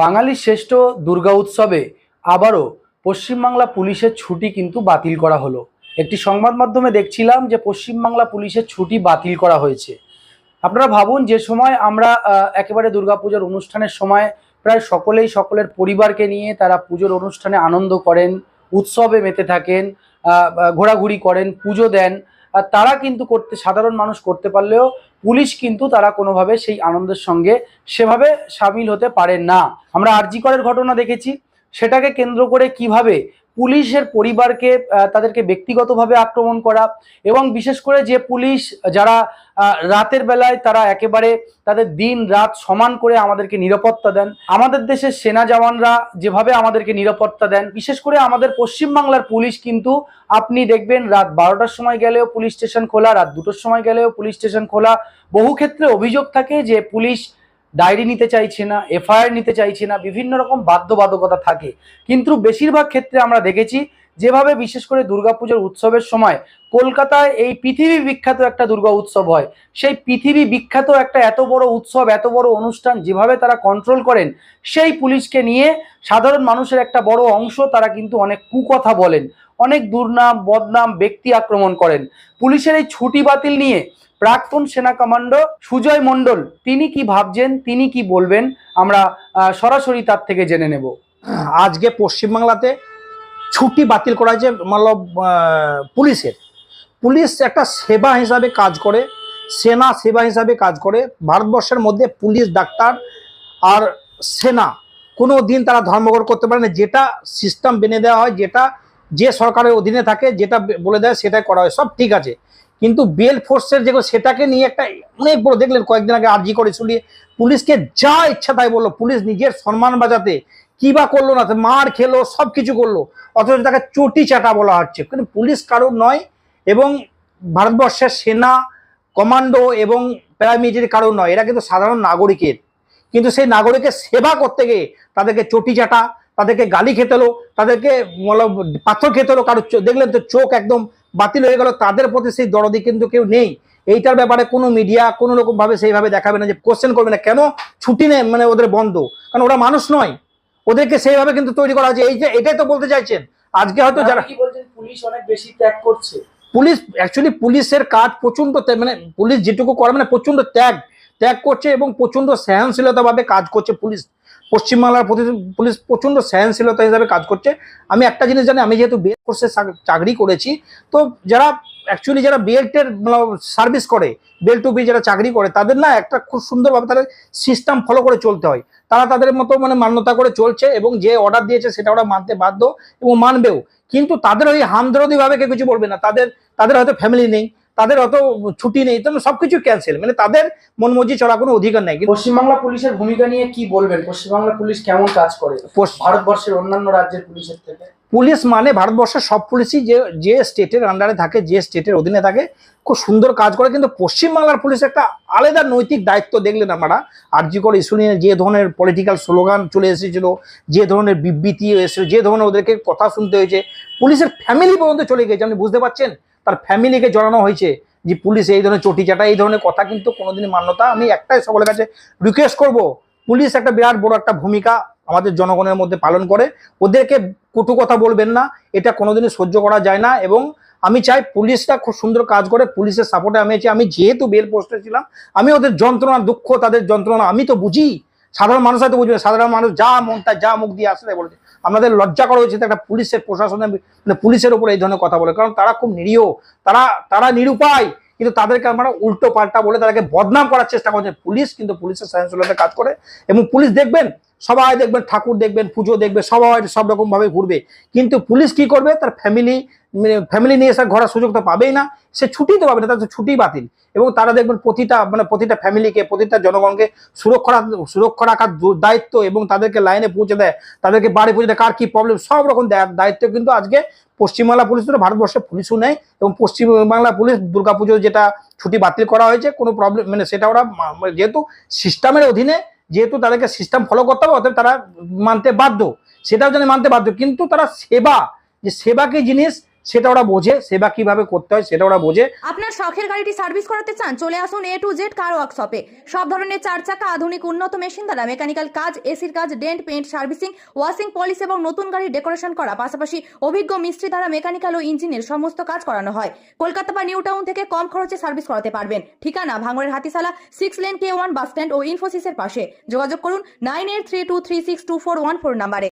বাঙালির শ্রেষ্ঠ দুর্গা উৎসবে আবারও পশ্চিমবাংলা পুলিশের ছুটি কিন্তু বাতিল করা হলো। একটি সংবাদ মাধ্যমে দেখছিলাম যে পশ্চিমবাংলা পুলিশের ছুটি বাতিল করা হয়েছে। আপনারা ভাবুন, যে সময় আমরা একেবারে দুর্গাপূজার অনুষ্ঠানের সময় প্রায় সকলেই সকলের পরিবারকে নিয়ে তারা পুজোর অনুষ্ঠানে আনন্দ করেন, উৎসবে মেতে থাকেন ঘোরাঘুরি করেন, পুজো দেন। তারা কিন্তু করতে, সাধারণ মানুষ করতে পারলেও পুলিশ কিন্তু তারা কোনোভাবে সেই আনন্দের সঙ্গে সেভাবে সামিল হতে পারে না। আমরা আরজিকরের ঘটনা দেখেছি। সেটাকে কেন্দ্র করে কীভাবে পুলিশের পরিবারকে তাদেরকে ব্যক্তিগতভাবে আক্রমণ করা এবং বিশেষ করে যে পুলিশ যারা রাতের বেলায় তারা একেবারে তাদের দিন রাত সমান করে আমাদেরকে নিরাপত্তা দেন। আমাদের দেশের সেনা জওয়ানরা যেভাবে আমাদেরকে নিরাপত্তা দেন, বিশেষ করে আমাদের পশ্চিমবাংলার পুলিশ কিন্তু আপনি দেখবেন রাত বারোটার সময় গেলেও পুলিশ স্টেশন খোলা, রাত দুটোর সময় গেলেও পুলিশ স্টেশন খোলা। বহু ক্ষেত্রে অভিযোগ থাকে যে পুলিশ ডায়েরি নিতে চাইছে না, এফআইআর নিতে চাইছে না, বিভিন্ন রকম বাধ্যবাধকতা থাকে। কিন্তু বেশিরভাগ ক্ষেত্রে আমরা দেখেছি যেভাবে বিশেষ করে দুর্গাপুজোর উৎসবের সময় কলকাতায় এই পৃথিবী বিখ্যাত একটা দুর্গা উৎসব হয়, সেই পৃথিবী বিখ্যাত একটা এত বড় উৎসব, এত বড় অনুষ্ঠান যেভাবে তারা কন্ট্রোল করেন, সেই পুলিশকে নিয়ে সাধারণ মানুষের একটা বড় অংশ তারা কিন্তু অনেক কুকথা বলেন, অনেক দুর্নাম, বদনাম, ব্যক্তি আক্রমণ করেন। পুলিশের এই ছুটি বাতিল নিয়ে প্রাক্তন সেনা কমান্ডো সুজয় মণ্ডল, তিনি কি ভাবছেন, তিনি কি বলবেন, আমরা সরাসরি তার থেকে জেনে নেব। আজকে পশ্চিমবাংলাতে ছুটি বাতিল করা হয়েছে মতলব পুলিশের। পুলিশ একটা সেবা হিসাবে কাজ করে, সেনা সেবা হিসাবে কাজ করে। ভারতবর্ষের মধ্যে পুলিশ, ডাক্তার আর সেনা কোনো দিন তারা ধর্মঘট করতে পারে না। যেটা সিস্টেম বেনে দেওয়া হয়, যেটা যে সরকারের অধীনে থাকে, যেটা বলে দেয়, সেটাই করা হয়। সব ঠিক আছে। কিন্তু বেল ফোর্সের যেগুলো সেটাকে নিয়ে একটা অনেক বড় দেখলেন, কয়েকদিন আগে আর্জি করে শুনিয়ে, পুলিশকে যা ইচ্ছা তাই বলল। পুলিশ নিজের সম্মান বাজাতে কি বা করল না, মার খেলো সব কিছু করল, অথচ তাকে চটি চাটা বলা হচ্ছে। কিন্তু পুলিশ কারোর নয়, এবং ভারতবর্ষের সেনা, কমান্ডো এবং প্যারামিলিটারি কারোর নয়, এরা কিন্তু সাধারণ নাগরিকের। কিন্তু সেই নাগরিকের সেবা করতে গিয়ে তাদেরকে চটি চাটা, তাদেরকে গালি খেতে হলো, তাদেরকে পাথর খেতে হলো কারোর দেখলেন তো চোখ একদম বাতিল হয়ে গেল তাদের প্রতি সেই দরদি কিন্তু কেউ নেই। এইটার ব্যাপারে কোনো মিডিয়া কোনো রকম ভাবে সেইভাবে দেখাবে না যে কোশ্চেন করবে না। কেন? ছুটি নেই মানে ওদের বন্ধ। কারণ ওরা মানুষ নয়। ওদেরকে সেইভাবে কিন্তু তৈরি করা হয়েছে। এই যে এটাই তো বলতে চাইছেন। আজকে হয়তো যারা পুলিশ অনেক বেশি ত্যাগ করছে? পুলিশ অ্যাকচুয়ালি পুলিশের কাজ প্রচণ্ড মানে পুলিশ যেটুকু করে মানে প্রচণ্ড ত্যাগ। ত্যাগ করছে এবং প্রচণ্ড সহনশীলতাভাবে কাজ করছে পুলিশ। পশ্চিমবাংলার পুলিশ প্রচণ্ড সহনশীলতা হিসাবে কাজ করছে। আমি একটা জিনিস জানি, আমি যেহেতু বিএড কোর্সে চাকরি করেছি, তো যারা অ্যাকচুয়ালি যারা বিএডের সার্ভিস করে বেল টু বি যারা চাকরি করে, তাদের না একটা খুব সুন্দরভাবে তাদের সিস্টেম ফলো করে চলতে হয়। তারা তাদের মতো মানে মান্যতা করে চলছে এবং যে অর্ডার দিয়েছে সেটা ওরা মানতে বাধ্য এবং মানবেও। কিন্তু তাদের ওই হামদরদি ভাবে কেউ কিছু বলবে না। তাদের তাদের হয়তো ফ্যামিলি নেই। তাদের অত ছুটি নেই তো সবকিছু ক্যান্সেল মানে তাদের মন মর্জি চলা কোনো অধিকার নেই। কিন্তু পশ্চিমবাংলা পুলিশের ভূমিকা নিয়ে কি বলবেন? পশ্চিমবাংলা পুলিশ কেমন কাজ করে? ভারতবর্ষের অন্যান্য রাজ্যের পুলিশের থেকে? পুলিশ মানে ভারতবর্ষের সব পুলিশই যে যে স্টেটের আন্ডারে থাকে যে স্টেটের অধীনে থাকে খুব সুন্দর কাজ করে। কিন্তু পশ্চিমবাংলার পুলিশ একটা আলাদা নৈতিক দায়িত্ব দেখলেন আমরা আর জি আর্যিকর ইস্যু নিয়ে যে ধরনের পলিটিক্যাল স্লোগান চলে এসেছিল যে ধরনের বিবৃতি এসেছিল যে ধরনের ওদেরকে কথা শুনতে হয়েছে পুলিশের ফ্যামিলি পর্যন্ত চলে গেছে আপনি বুঝতে পারছেন? তার ফ্যামিলিকে জড়ানো হয়েছে যে পুলিশ এই ধরনের চটি চাটা, এই ধরনের কথা কিন্তু কোনোদিনই মান্যতা আমি একটাই সকলের কাছে রিকোয়েস্ট করব, পুলিশ একটা বিরাট বড় একটা ভূমিকা আমাদের জনগণের মধ্যে পালন করে। ওদেরকে কটু কথা বলবেন না, এটা কোনোদিনই সহ্য করা যায় না এবং আমি চাই পুলিশটা খুব সুন্দর কাজ করে, পুলিশের সাপোর্টে আমি আমি যেহেতু বেল পোস্টে ছিলাম, আমি ওদের যন্ত্রণা, দুঃখ, তাদের যন্ত্রণা আমি তো বুঝি। সাধারণ মানুষ হয়তো বুঝবে সাধারণ মানুষ যা মন তার যা মুখ দিয়ে আসলে বলেছে। আমাদের লজ্জা করা উচিত একটা পুলিশের প্রশাসনের মানে পুলিশের উপরে এই ধরনের কথা বলে। কারণ তারা খুব নিরীহ, তারা তারা নিরুপায়। কিন্তু তাদেরকে আমরা উল্টো পাল্টা বলে তাদেরকে বদনাম করার চেষ্টা করছে। পুলিশ কিন্তু পুলিশের সহনশীলতা কাজ করে এবং পুলিশ দেখবেন সবাই দেখবেন, ঠাকুর দেখবেন, পুজো দেখবে সবাই সব রকম ভাবে ঘুরবে। কিন্তু পুলিশ কি করবে? তার ফ্যামিলি ফ্যামিলি নিয়ে এসে ঘোরার সুযোগ তো পাবেই না। সে ছুটি তো পাবে না, তার তো ছুটি বাতিল। এবং তারা দেখবেন প্রতিটা মানে প্রতিটা ফ্যামিলিকে প্রতিটা জনগণকে সুরক্ষা সুরক্ষা রাখার দায়িত্ব এবং তাদেরকে লাইনে পৌঁছে দেয়। তাদেরকে বাড়ি পৌঁছে দেয়, কার কি প্রবলেম সব রকম দায়িত্ব কিন্তু আজকে পশ্চিমবাংলা পুলিশ তো ভারতবর্ষের পুলিশও নেই এবং পশ্চিমবাংলা পুলিশ দুর্গাপুজো যেটা ছুটি বাতিল করা হয়েছে, কোনো প্রবলেম মানে সেটা ওরা যেহেতু সিস্টেমের অধীনে যেহেতু তাদেরকে সিস্টেম ফলো করতে হবে, অতএব তারা মানতে বাধ্য। সেটাও যেন মানতে বাধ্য। কিন্তু তারা সেবা, যে সেবা কি জিনিস সেটা ওরা বোঝে, সেবা কীভাবে করতে হয় সেটা ওরা বোঝে। আপনার শখের গাড়িটি সার্ভিস করাতে চান, চলে আসুন এ টু জেড কার ওয়ার্কশপে সব ধরনের চার চাকা, আধুনিক, উন্নত মেশিন দ্বারা মেকানিক্যাল কাজ এসির কাজ, dent paint servicing, washing polish এবং নতুন গাড়ি ডেকোরেশন করা। পাশাপাশি অভিজ্ঞ মিস্ত্রি দ্বারা মেকানিক্যাল ও ইঞ্জিনের সমস্ত কাজ করানো হয়। কলকাতা বা নিউ টাউন থেকে কম খরচে সার্ভিস করাতে পারবেন। ঠিকানা, ভাঙড়ের হাতিশালা সিক্স লেন কে ওয়ান বাস স্ট্যান্ড ও ইনফোসিসের পাশে। যোগাযোগ করুন nine eight three two three six two four one four নাম্বারে